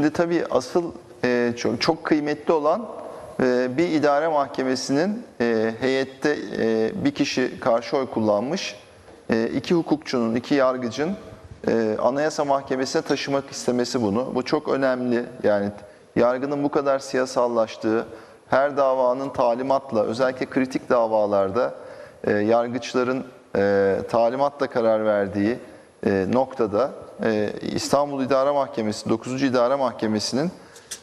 Şimdi tabii asıl e, çok, çok kıymetli olan e, bir idare mahkemesinin e, heyette e, bir kişi karşı oy kullanmış, e, iki hukukçunun, iki yargıcın e, Anayasa Mahkemesi'ne taşımak istemesi bunu. Bu çok önemli. Yani yargının bu kadar siyasallaştığı, her davanın talimatla, özellikle kritik davalarda e, yargıçların e, talimatla karar verdiği e, noktada e, İstanbul İdare Mahkemesi, 9. İdare Mahkemesi'nin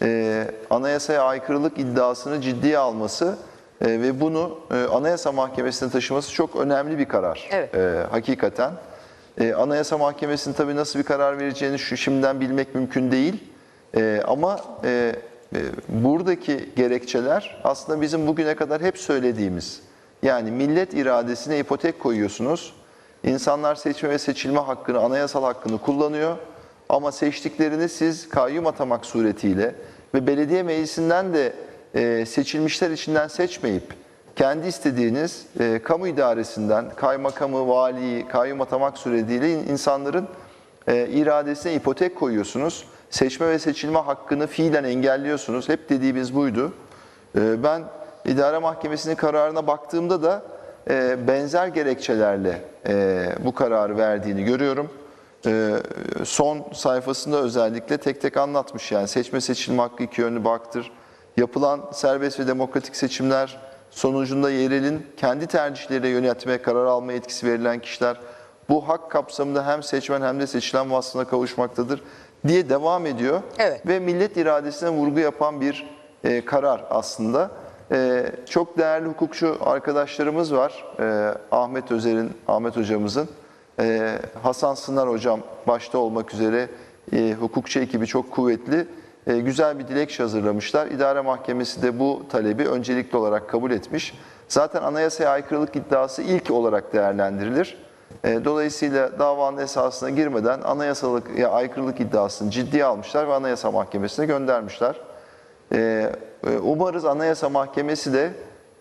e, anayasaya aykırılık iddiasını ciddiye alması e, ve bunu e, Anayasa Mahkemesi'ne taşıması çok önemli bir karar. Evet. E, hakikaten. E, Anayasa Mahkemesi'nin tabii nasıl bir karar vereceğini şu şimdiden bilmek mümkün değil. E, ama e, e, buradaki gerekçeler aslında bizim bugüne kadar hep söylediğimiz. Yani millet iradesine ipotek koyuyorsunuz. İnsanlar seçme ve seçilme hakkını, anayasal hakkını kullanıyor. Ama seçtiklerini siz kayyum atamak suretiyle ve belediye meclisinden de e, seçilmişler içinden seçmeyip kendi istediğiniz e, kamu idaresinden kaymakamı, valiyi kayyum atamak suretiyle in- insanların e, iradesine ipotek koyuyorsunuz. Seçme ve seçilme hakkını fiilen engelliyorsunuz. Hep dediğimiz buydu. E, ben idare mahkemesinin kararına baktığımda da benzer gerekçelerle e, bu kararı verdiğini görüyorum. E, son sayfasında özellikle tek tek anlatmış yani seçme seçilme hakkı iki yönlü baktır. Yapılan serbest ve demokratik seçimler sonucunda yerelin kendi tercihleriyle yönetmeye karar alma yetkisi verilen kişiler bu hak kapsamında hem seçmen hem de seçilen vasfına kavuşmaktadır diye devam ediyor. Evet. Ve millet iradesine vurgu yapan bir e, karar aslında. E, çok değerli hukukçu arkadaşlarımız var. E, Ahmet Özer'in, Ahmet hocamızın, e, Hasan Sınar hocam başta olmak üzere e, hukukçu ekibi çok kuvvetli. Güzel bir dilekçe hazırlamışlar. İdare Mahkemesi de bu talebi öncelikli olarak kabul etmiş. Zaten anayasaya aykırılık iddiası ilk olarak değerlendirilir. Dolayısıyla davanın esasına girmeden anayasalık ya aykırılık iddiasını ciddiye almışlar ve Anayasa Mahkemesi'ne göndermişler. Umarız Anayasa Mahkemesi de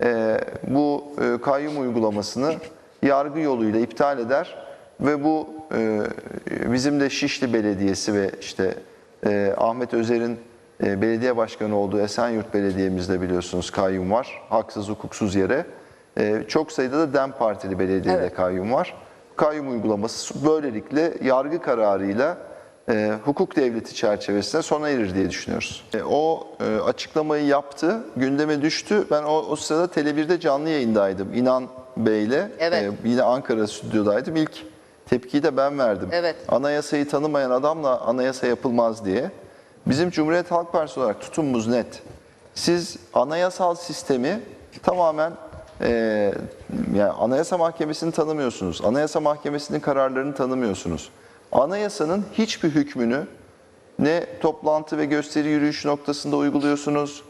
e, bu e, kayyum uygulamasını yargı yoluyla iptal eder ve bu e, bizim de Şişli Belediyesi ve işte Ahmet Özer'in belediye başkanı olduğu Esenyurt Belediye'mizde biliyorsunuz kayyum var. Haksız hukuksuz yere. Çok sayıda da DEM Partili belediyede Evet. kayyum var. Kayyum uygulaması böylelikle yargı kararıyla e, hukuk devleti çerçevesinde sona erir diye düşünüyoruz. E, o e, açıklamayı yaptı, gündeme düştü. Ben o, o sırada Tele1'de canlı yayındaydım İnan Bey'le. Evet. E, yine Ankara stüdyodaydım. İlk tepkiyi de ben verdim. Evet. Anayasayı tanımayan adamla anayasa yapılmaz diye. Bizim Cumhuriyet Halk Partisi olarak tutumumuz net. Siz anayasal sistemi tamamen e, yani Anayasa Mahkemesi'ni tanımıyorsunuz. Anayasa Mahkemesi'nin kararlarını tanımıyorsunuz. Anayasanın hiçbir hükmünü ne toplantı ve gösteri yürüyüş noktasında uyguluyorsunuz,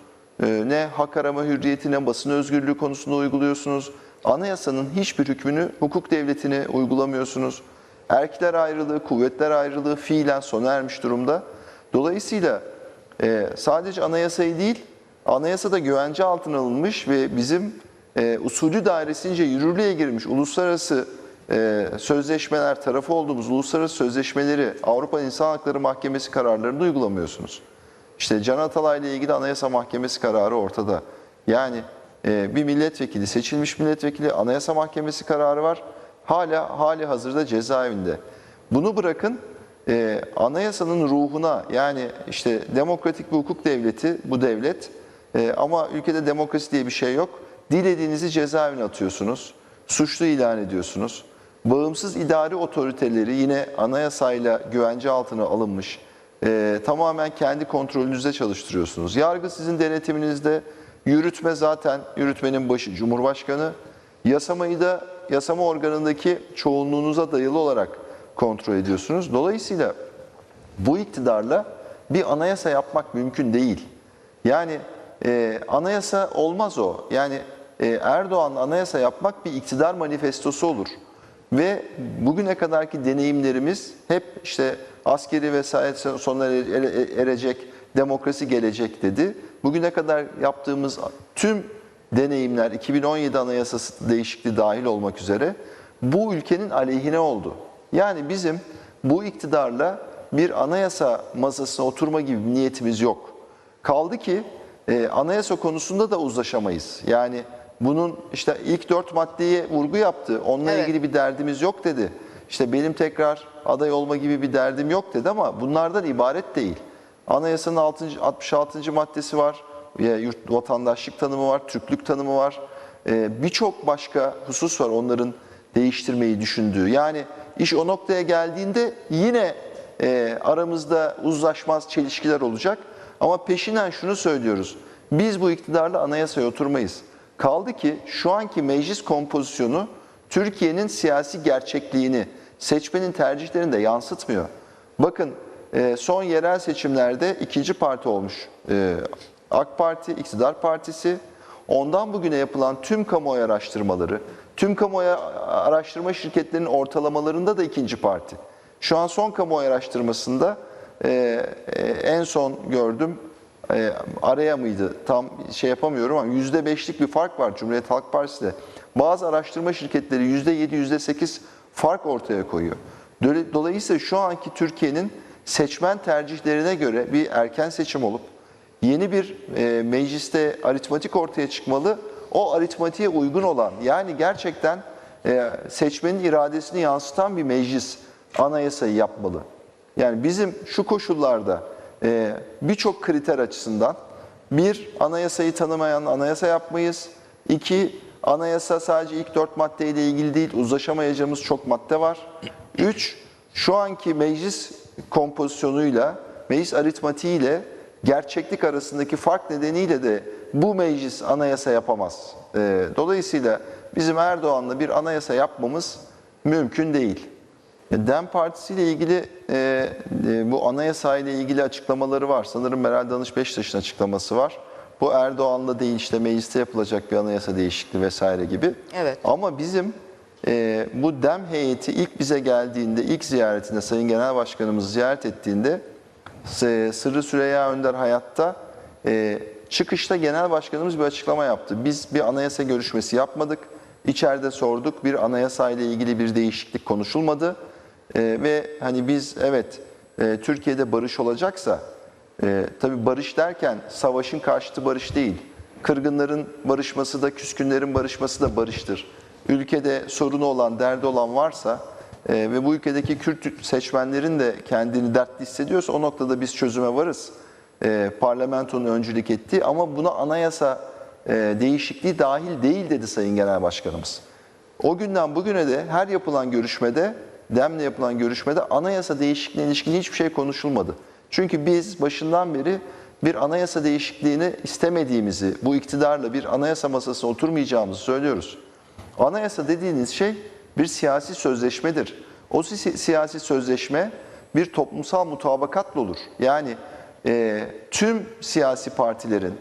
e, ne hak arama hürriyeti, ne basın özgürlüğü konusunda uyguluyorsunuz. Anayasanın hiçbir hükmünü hukuk devletine uygulamıyorsunuz. Erkler ayrılığı, kuvvetler ayrılığı fiilen sona ermiş durumda. Dolayısıyla e, sadece anayasayı değil, anayasada güvence altına alınmış ve bizim e, usulü dairesince yürürlüğe girmiş uluslararası e, sözleşmeler tarafı olduğumuz uluslararası sözleşmeleri Avrupa İnsan Hakları Mahkemesi kararlarını uygulamıyorsunuz. İşte Can Atalay ile ilgili Anayasa Mahkemesi kararı ortada. Yani e, bir milletvekili, seçilmiş milletvekili Anayasa Mahkemesi kararı var. Hala hali hazırda cezaevinde. Bunu bırakın e, anayasanın ruhuna yani işte demokratik bir hukuk devleti bu devlet e, ama ülkede demokrasi diye bir şey yok. Dilediğinizi cezaevine atıyorsunuz. Suçlu ilan ediyorsunuz. Bağımsız idari otoriteleri yine anayasayla güvence altına alınmış e, tamamen kendi kontrolünüzde çalıştırıyorsunuz. Yargı sizin denetiminizde, yürütme zaten yürütmenin başı Cumhurbaşkanı. Yasamayı da yasama organındaki çoğunluğunuza dayalı olarak kontrol ediyorsunuz. Dolayısıyla bu iktidarla bir anayasa yapmak mümkün değil. Yani e, anayasa olmaz o. Yani e, Erdoğan'la anayasa yapmak bir iktidar manifestosu olur. Ve bugüne kadarki deneyimlerimiz hep işte askeri vesayet ere- erecek, demokrasi gelecek dedi. Bugüne kadar yaptığımız tüm deneyimler 2017 Anayasası değişikliği dahil olmak üzere bu ülkenin aleyhine oldu. Yani bizim bu iktidarla bir anayasa masasına oturma gibi bir niyetimiz yok. Kaldı ki e, anayasa konusunda da uzlaşamayız. Yani bunun işte ilk dört maddeye vurgu yaptı. Onunla Evet. ilgili bir derdimiz yok dedi. İşte benim tekrar aday olma gibi bir derdim yok dedi ama bunlardan ibaret değil. Anayasanın 6. 66. maddesi var. Yurt, vatandaşlık tanımı var, Türklük tanımı var. Ee, Birçok başka husus var onların değiştirmeyi düşündüğü. Yani iş o noktaya geldiğinde yine e, aramızda uzlaşmaz çelişkiler olacak. Ama peşinden şunu söylüyoruz. Biz bu iktidarla anayasaya oturmayız. Kaldı ki şu anki meclis kompozisyonu Türkiye'nin siyasi gerçekliğini, seçmenin tercihlerini de yansıtmıyor. Bakın e, son yerel seçimlerde ikinci parti olmuş e, AK Parti, İktidar Partisi. Ondan bugüne yapılan tüm kamuoyu araştırmaları, tüm kamuoyu araştırma şirketlerinin ortalamalarında da ikinci parti. Şu an son kamuoyu araştırmasında e, en son gördüm e, araya mıydı tam şey yapamıyorum ama yüzde beşlik bir fark var Cumhuriyet Halk Partisi'de. Bazı araştırma şirketleri yüzde yedi, yüzde sekiz fark ortaya koyuyor. Dolayısıyla şu anki Türkiye'nin seçmen tercihlerine göre bir erken seçim olup yeni bir e, mecliste aritmatik ortaya çıkmalı. O aritmatiğe uygun olan yani gerçekten e, seçmenin iradesini yansıtan bir meclis anayasayı yapmalı. Yani bizim şu koşullarda birçok kriter açısından bir, anayasayı tanımayan anayasa yapmayız. İki, anayasa sadece ilk dört maddeyle ilgili değil, uzlaşamayacağımız çok madde var. Üç, şu anki meclis kompozisyonuyla, meclis aritmatiğiyle gerçeklik arasındaki fark nedeniyle de bu meclis anayasa yapamaz. E, dolayısıyla bizim Erdoğan'la bir anayasa yapmamız mümkün değil. E, DEM Partisi ile ilgili e, e, bu anayasa ile ilgili açıklamaları var. Sanırım Meral Danış Beştaş'ın açıklaması var. Bu Erdoğan'la değil işte mecliste yapılacak bir anayasa değişikliği vesaire gibi. Evet. Ama bizim e, bu DEM heyeti ilk bize geldiğinde, ilk ziyaretinde Sayın Genel Başkanımızı ziyaret ettiğinde S- Sırrı Süreyya Önder hayatta e, çıkışta Genel Başkanımız bir açıklama yaptı. Biz bir anayasa görüşmesi yapmadık. İçeride sorduk. Bir anayasa ile ilgili bir değişiklik konuşulmadı. E, ve hani biz evet e, Türkiye'de barış olacaksa e, tabii barış derken savaşın karşıtı barış değil. Kırgınların barışması da küskünlerin barışması da barıştır. Ülkede sorunu olan, derdi olan varsa e, ve bu ülkedeki Kürt seçmenlerin de kendini dertli hissediyorsa o noktada biz çözüme varız. E, parlamentonun öncülük ettiği ama buna anayasa e, değişikliği dahil değil dedi Sayın Genel Başkanımız. O günden bugüne de her yapılan görüşmede, DEM'le yapılan görüşmede anayasa değişikliğine ilişkin hiçbir şey konuşulmadı. Çünkü biz başından beri bir anayasa değişikliğini istemediğimizi, bu iktidarla bir anayasa masasına oturmayacağımızı söylüyoruz. Anayasa dediğiniz şey bir siyasi sözleşmedir. O si- siyasi sözleşme bir toplumsal mutabakatla olur. Yani e, tüm siyasi partilerin,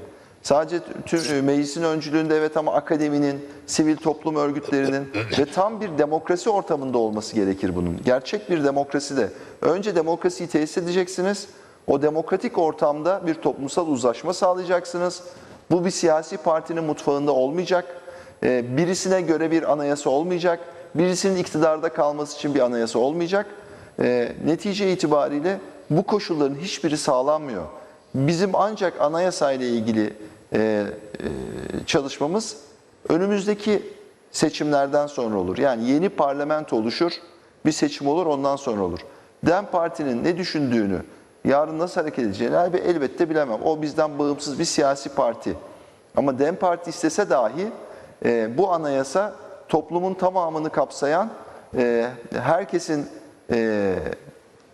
Sadece tüm e, meclisin öncülüğünde evet ama akademinin, sivil toplum örgütlerinin ve tam bir demokrasi ortamında olması gerekir bunun. Gerçek bir demokraside. Önce demokrasiyi tesis edeceksiniz. O demokratik ortamda bir toplumsal uzlaşma sağlayacaksınız. Bu bir siyasi partinin mutfağında olmayacak. Ee, Birisine göre bir anayasa olmayacak. Birisinin iktidarda kalması için bir anayasa olmayacak. Ee, Netice itibariyle bu koşulların hiçbiri sağlanmıyor. Bizim ancak anayasa ile ilgili e, e, çalışmamız önümüzdeki seçimlerden sonra olur. Yani yeni parlamento oluşur, bir seçim olur ondan sonra olur. DEM Parti'nin ne düşündüğünü, yarın nasıl hareket edeceğini elbe- elbette bilemem. O bizden bağımsız bir siyasi parti. Ama DEM Parti istese dahi e, bu anayasa toplumun tamamını kapsayan, e, herkesin e,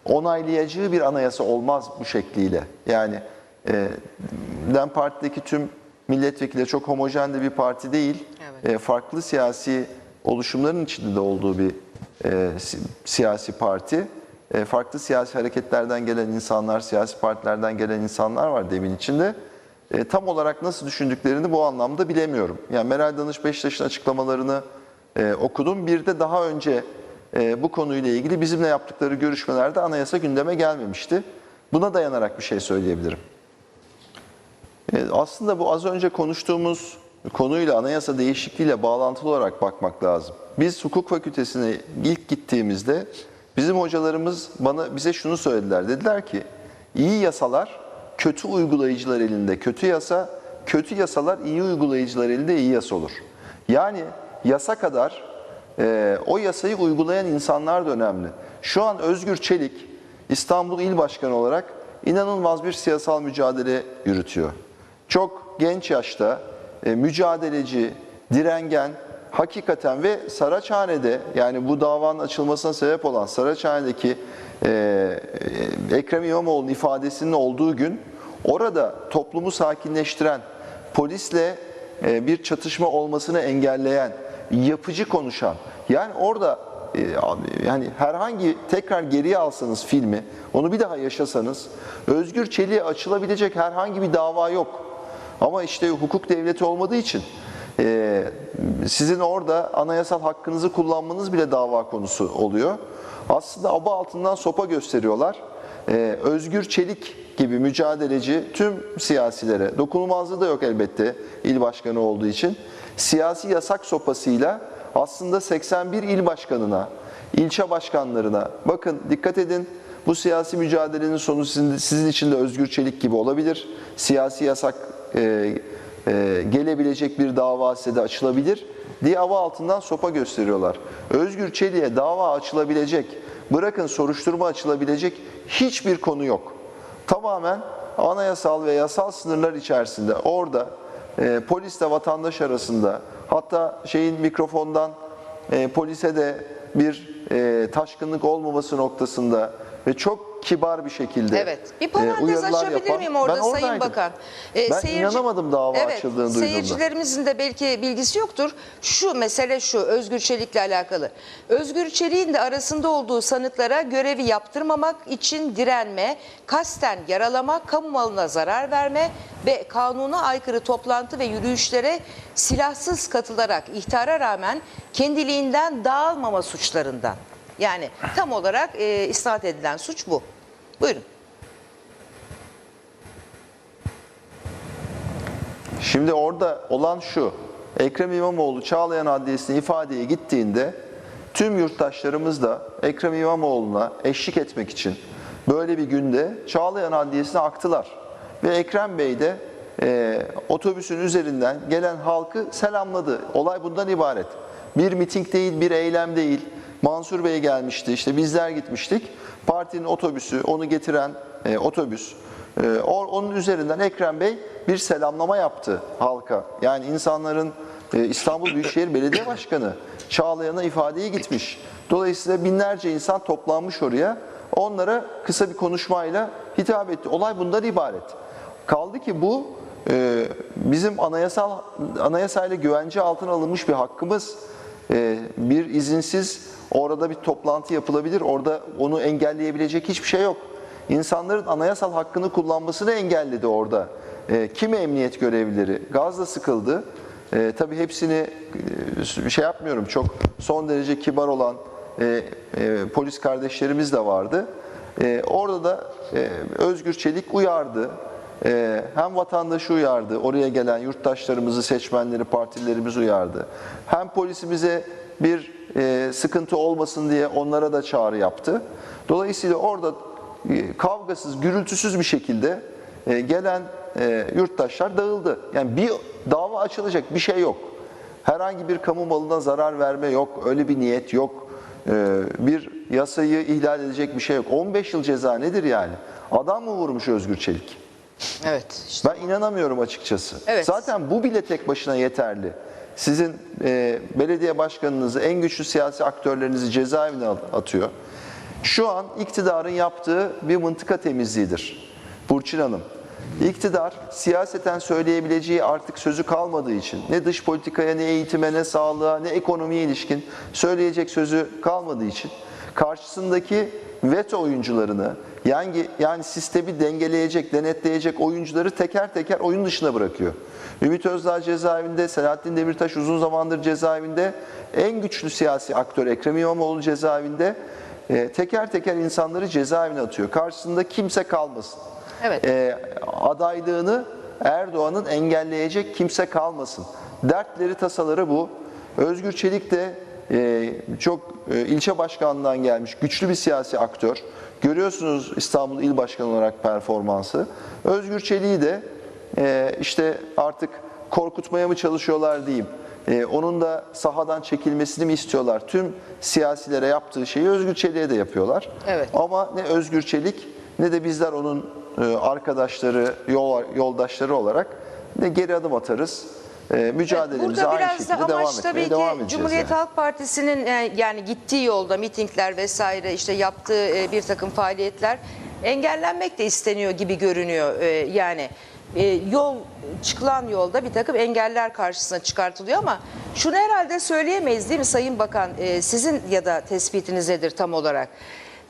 onaylayacağı bir anayasa olmaz bu şekliyle. Yani DEM Parti'deki tüm milletvekilleri çok homojen de bir parti değil. Evet. E, farklı siyasi oluşumların içinde de olduğu bir e, si- siyasi parti. E, farklı siyasi hareketlerden gelen insanlar, siyasi partilerden gelen insanlar var demin içinde. Tam olarak nasıl düşündüklerini bu anlamda bilemiyorum. Yani Meral Danış Beşiktaş'ın açıklamalarını e, okudum. Bir de daha önce e, bu konuyla ilgili bizimle yaptıkları görüşmelerde anayasa gündeme gelmemişti. Buna dayanarak bir şey söyleyebilirim. E, Aslında bu az önce konuştuğumuz konuyla anayasa değişikliğiyle bağlantılı olarak bakmak lazım. Biz hukuk fakültesine ilk gittiğimizde Bizim hocalarımız bana bize şunu söylediler. Dediler ki iyi yasalar kötü uygulayıcılar elinde kötü yasa, kötü yasalar iyi uygulayıcılar elinde iyi yasa olur. Yani yasa kadar e, o yasayı uygulayan insanlar da önemli. Şu an Özgür Çelik İstanbul İl Başkanı olarak inanılmaz bir siyasal mücadele yürütüyor. Çok genç yaşta e, mücadeleci, direngen, hakikaten ve Saraçhane'de yani bu davanın açılmasına sebep olan Saraçhane'deki e, e, Ekrem İmamoğlu'nun ifadesinin olduğu gün orada toplumu sakinleştiren, polisle e, bir çatışma olmasını engelleyen, yapıcı konuşan yani orada e, yani herhangi tekrar geriye alsanız filmi, onu bir daha yaşasanız Özgür Çelik'e açılabilecek herhangi bir dava yok. Ama işte hukuk devleti olmadığı için e, sizin orada anayasal hakkınızı kullanmanız bile dava konusu oluyor. Aslında aba altından sopa gösteriyorlar. E, Özgür Çelik gibi mücadeleci tüm siyasilere, dokunulmazlığı da yok elbette il başkanı olduğu için, siyasi yasak sopasıyla aslında 81 il başkanına, ilçe başkanlarına, bakın dikkat edin bu siyasi mücadelenin sonu sizin, sizin için de Özgür Çelik gibi olabilir. Siyasi yasak e, e, gelebilecek bir dava size açılabilir diye ava altından sopa gösteriyorlar. Özgür Çelik'e dava açılabilecek, bırakın soruşturma açılabilecek hiçbir konu yok. Tamamen anayasal ve yasal sınırlar içerisinde orada e, polisle vatandaş arasında hatta şeyin mikrofondan e, polise de bir e, taşkınlık olmaması noktasında ve çok kibar bir şekilde Evet. Bir e, parantez uyarılar açabilir yapan- miyim orada Ben Sayın oradaydım. Bakan? Ee, ben inanamadım dava açıldığını duyduğumda. Seyircilerimizin de belki bilgisi yoktur. Şu mesele şu Özgür Çelik'le alakalı. Özgür Çelik'in de arasında olduğu sanıklara görevi yaptırmamak için direnme, kasten yaralama, kamu malına zarar verme ve kanuna aykırı toplantı ve yürüyüşlere silahsız katılarak ihtara rağmen kendiliğinden dağılmama suçlarından. Yani tam olarak e, isnat edilen suç bu. Buyurun. Şimdi orada olan şu. Ekrem İmamoğlu Çağlayan Adliyesi'ne ifadeye gittiğinde tüm yurttaşlarımız da Ekrem İmamoğlu'na eşlik etmek için böyle bir günde Çağlayan Adliyesi'ne aktılar. Ve Ekrem Bey de e, otobüsün üzerinden gelen halkı selamladı. Olay bundan ibaret. Bir miting değil, bir eylem değil. Mansur Bey gelmişti, işte bizler gitmiştik. Partinin otobüsü, onu getiren e, otobüs. E, onun üzerinden Ekrem Bey bir selamlama yaptı halka. Yani insanların e, İstanbul Büyükşehir Belediye Başkanı Çağlayan'a ifadeye gitmiş. Dolayısıyla binlerce insan toplanmış oraya. Onlara kısa bir konuşmayla hitap etti. Olay bundan ibaret. Kaldı ki bu e, bizim anayasal anayasayla güvence altına alınmış bir hakkımız. E, bir izinsiz orada bir toplantı yapılabilir. Orada onu engelleyebilecek hiçbir şey yok. İnsanların anayasal hakkını kullanmasını engelledi orada. E, kimi emniyet görevlileri gazla sıkıldı. E, tabii hepsini e, şey yapmıyorum çok son derece kibar olan e, e, polis kardeşlerimiz de vardı. E, orada da e, Özgür Çelik uyardı. E, hem vatandaşı uyardı, oraya gelen yurttaşlarımızı, seçmenleri, partilerimizi uyardı. Hem polisimize bir e, sıkıntı olmasın diye onlara da çağrı yaptı. Dolayısıyla orada e, kavgasız, gürültüsüz bir şekilde e, gelen yurttaşlar dağıldı. Yani bir dava açılacak bir şey yok. Herhangi bir kamu malına zarar verme yok, öyle bir niyet yok. E, bir yasayı ihlal edecek bir şey yok. 15 yıl ceza nedir yani? Adam mı vurmuş Özgür Çelik? Evet. işte. Ben inanamıyorum açıkçası. Evet. Zaten bu bile tek başına yeterli. Sizin e, belediye başkanınızı, en güçlü siyasi aktörlerinizi cezaevine at- atıyor. Şu an iktidarın yaptığı bir mıntıka temizliğidir. Burçin Hanım, iktidar siyaseten söyleyebileceği artık sözü kalmadığı için ne dış politikaya, ne eğitime, ne sağlığa, ne ekonomiye ilişkin söyleyecek sözü kalmadığı için karşısındaki veto oyuncularını yani yani sistemi dengeleyecek, denetleyecek oyuncuları teker teker oyun dışına bırakıyor. Ümit Özdağ cezaevinde, Selahattin Demirtaş uzun zamandır cezaevinde, en güçlü siyasi aktör Ekrem İmamoğlu cezaevinde e, teker teker insanları cezaevine atıyor. Karşısında kimse kalmasın. Evet. E, adaylığını Erdoğan'ın engelleyecek kimse kalmasın. Dertleri, tasaları bu. Özgür Çelik de çok e, ilçe başkanlığından gelmiş güçlü bir siyasi aktör. Görüyorsunuz İstanbul İl Başkanı olarak performansı. Özgür Çelik'i de e, işte artık korkutmaya mı çalışıyorlar diyeyim. E, onun da sahadan çekilmesini mi istiyorlar? Tüm siyasilere yaptığı şeyi Özgür Çelik'e de yapıyorlar. Evet. Ama ne Özgür Çelik ne de bizler onun arkadaşları, yol, yoldaşları olarak ne geri adım atarız. E, mücadelemize Burada aynı şekilde devam etmeye tabii devam ki edeceğiz. Cumhuriyet yani. Halk Partisi'nin e, yani gittiği yolda mitingler vesaire işte yaptığı e, bir takım faaliyetler engellenmek de isteniyor gibi görünüyor. E, Yani e, yol çıkılan yolda bir takım engeller karşısına çıkartılıyor ama şunu herhalde söyleyemeyiz değil mi Sayın Bakan? E, Sizin ya da tespitiniz nedir tam olarak?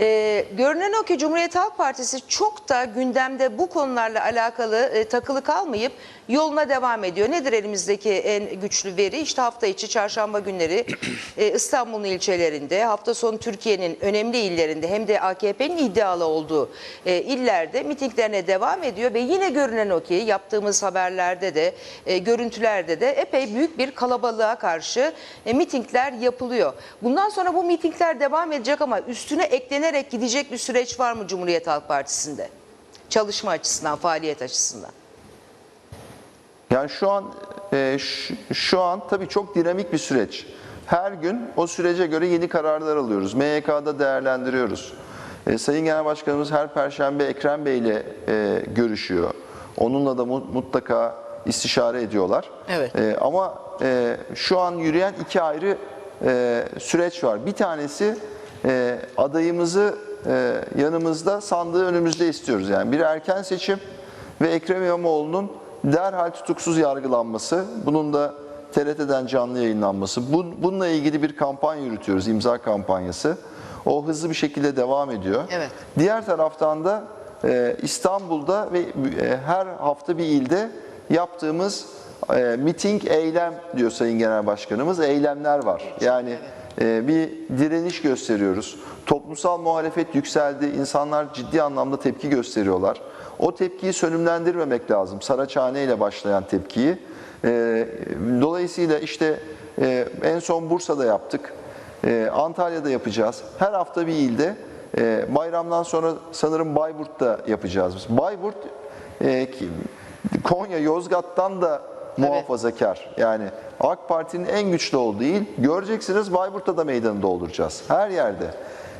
Ee, görünen o ki Cumhuriyet Halk Partisi çok da gündemde bu konularla alakalı e, takılı kalmayıp yoluna devam ediyor. Nedir elimizdeki en güçlü veri? İşte hafta içi çarşamba günleri e, İstanbul'un ilçelerinde, hafta sonu Türkiye'nin önemli illerinde hem de AKP'nin iddialı olduğu e, illerde mitinglerine devam ediyor ve yine görünen o ki yaptığımız haberlerde de e, görüntülerde de epey büyük bir kalabalığa karşı e, mitingler yapılıyor. Bundan sonra bu mitingler devam edecek ama üstüne eklenerek gidecek bir süreç var mı Cumhuriyet Halk Partisi'nde? Çalışma açısından, faaliyet açısından. Yani şu an e, şu, şu an tabii çok dinamik bir süreç. Her gün o sürece göre yeni kararlar alıyoruz. MYK'da değerlendiriyoruz. E, Sayın Genel Başkanımız her perşembe Ekrem Bey ile e, görüşüyor. Onunla da mu- mutlaka istişare ediyorlar. Evet. E, ama e, şu an yürüyen iki ayrı e, süreç var. Bir tanesi e, adayımızı e, yanımızda, sandığı önümüzde istiyoruz. Yani bir erken seçim ve Ekrem İmamoğlu'nun derhal tutuksuz yargılanması, bunun da TRT'den canlı yayınlanması. Bu, bununla ilgili bir kampanya yürütüyoruz, imza kampanyası. O hızlı bir şekilde devam ediyor. Evet. Diğer taraftan da e, İstanbul'da ve e, her hafta bir ilde yaptığımız e, miting, eylem diyor Sayın Genel Başkanımız. Eylemler var. Yani e, bir direniş gösteriyoruz. Toplumsal muhalefet yükseldi. İnsanlar ciddi anlamda tepki gösteriyorlar. O tepkiyi sönümlendirmemek lazım. Saraçhane ile başlayan tepkiyi. E, dolayısıyla işte e, en son Bursa'da yaptık. Ee, Antalya'da yapacağız. Her hafta bir ilde. Ee, bayramdan sonra sanırım Bayburt'ta yapacağız. biz. Bayburt, e, Konya, Yozgat'tan da muhafazakar. Yani AK Parti'nin en güçlü olduğu il. Göreceksiniz Bayburt'ta da meydanı dolduracağız. Her yerde.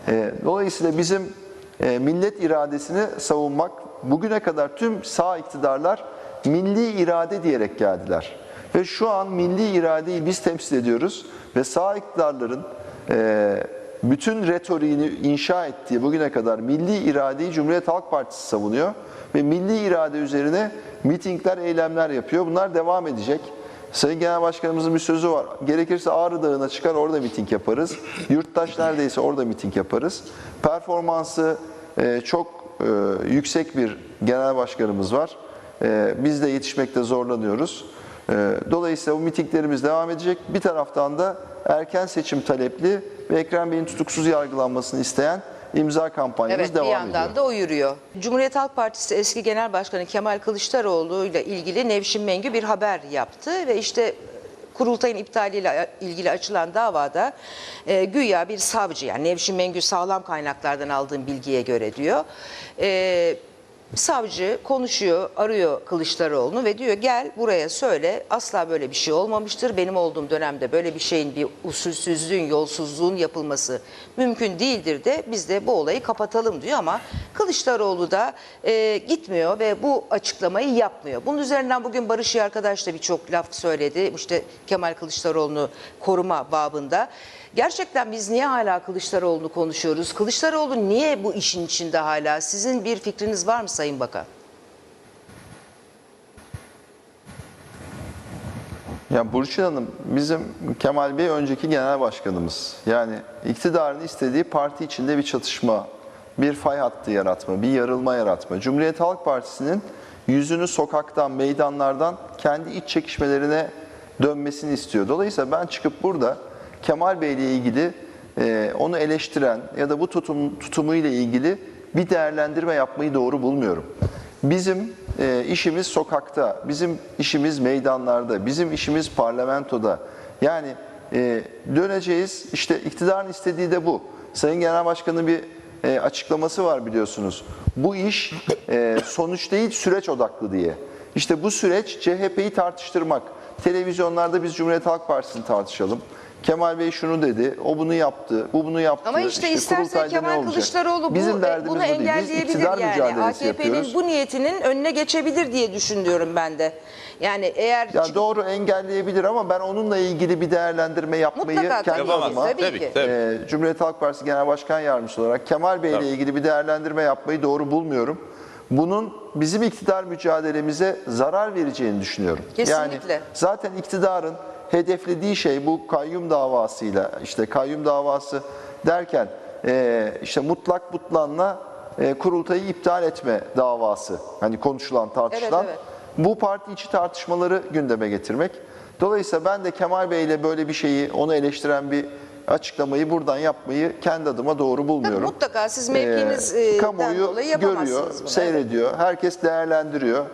Ee, dolayısıyla bizim e, millet iradesini savunmak, bugüne kadar tüm sağ iktidarlar milli irade diyerek geldiler. Ve şu an milli iradeyi biz temsil ediyoruz ve sağ iktidarların e, bütün retoriğini inşa ettiği bugüne kadar milli iradeyi Cumhuriyet Halk Partisi savunuyor ve milli irade üzerine mitingler, eylemler yapıyor. Bunlar devam edecek. Sayın Genel Başkanımızın bir sözü var. Gerekirse Ağrı Dağı'na çıkar orada miting yaparız. Yurttaş neredeyse orada miting yaparız. Performansı e, çok e, yüksek bir genel başkanımız var. E, biz de yetişmekte zorlanıyoruz. Dolayısıyla bu mitinglerimiz devam edecek. Bir taraftan da erken seçim talepli ve Ekrem Bey'in tutuksuz yargılanmasını isteyen imza kampanyamız Evet devam bir yandan ediyor. da o yürüyor. Cumhuriyet Halk Partisi eski Genel Başkanı Kemal Kılıçdaroğlu ile ilgili Nevşin Mengü bir haber yaptı ve işte kurultayın iptaliyle ilgili açılan davada e, güya bir savcı yani Nevşin Mengü sağlam kaynaklardan aldığım bilgiye göre diyor. E, savcı konuşuyor, arıyor Kılıçdaroğlu'nu ve diyor gel buraya söyle asla böyle bir şey olmamıştır. Benim olduğum dönemde böyle bir şeyin bir usulsüzlüğün, yolsuzluğun yapılması mümkün değildir de biz de bu olayı kapatalım diyor ama Kılıçdaroğlu da e, gitmiyor ve bu açıklamayı yapmıyor. Bunun üzerinden bugün Barış arkadaş da birçok laf söyledi. İşte Kemal Kılıçdaroğlu'nu koruma babında. Gerçekten biz niye hala Kılıçdaroğlu'nu konuşuyoruz? Kılıçdaroğlu niye bu işin içinde hala? Sizin bir fikriniz var mı Sayın Bakan? Ya Burçin Hanım bizim Kemal Bey önceki genel başkanımız. Yani iktidarın istediği parti içinde bir çatışma, bir fay hattı yaratma, bir yarılma yaratma. Cumhuriyet Halk Partisi'nin yüzünü sokaktan, meydanlardan kendi iç çekişmelerine dönmesini istiyor. Dolayısıyla ben çıkıp burada Kemal Bey ile ilgili e, onu eleştiren ya da bu tutum, tutumuyla ilgili bir değerlendirme yapmayı doğru bulmuyorum. Bizim e, işimiz sokakta, bizim işimiz meydanlarda, bizim işimiz parlamentoda. Yani e, döneceğiz. İşte iktidarın istediği de bu. Sayın Genel Başkan'ın bir e, açıklaması var biliyorsunuz. Bu iş e, sonuç değil süreç odaklı diye. İşte bu süreç CHP'yi tartıştırmak. Televizyonlarda biz Cumhuriyet Halk Partisi'ni tartışalım. Kemal Bey şunu dedi, o bunu yaptı, bu bunu yaptı. Ama işte, isterse kurultayda ne Kemal olacak? Kılıçdaroğlu bu, Bizim e, derdimiz bunu bu değil. Biz engelleyebilir iktidar yani. AKP'nin bu niyetinin önüne geçebilir diye düşünüyorum ben de. Yani eğer Ya doğru engelleyebilir ama ben onunla ilgili bir değerlendirme yapmayı Mutlaka kendi tabii, adıma tabii, Tabii, ki. tabii. e, Cumhuriyet Halk Partisi Genel Başkan Yardımcısı olarak Kemal Bey ile ilgili bir değerlendirme yapmayı doğru bulmuyorum. Bunun bizim iktidar mücadelemize zarar vereceğini düşünüyorum. Kesinlikle. Yani zaten iktidarın hedeflediği şey bu kayyum davasıyla işte kayyum davası derken e, işte mutlak butlanla e, kurultayı iptal etme davası. Hani konuşulan tartışılan. evet. Bu parti içi tartışmaları gündeme getirmek. Dolayısıyla ben de Kemal Bey ile böyle bir şeyi onu eleştiren bir açıklamayı buradan yapmayı kendi adıma doğru bulmuyorum. mutlaka siz Ee, mevkinizden kamuoyu dolayı görüyor, bunu. seyrediyor. Herkes değerlendiriyor.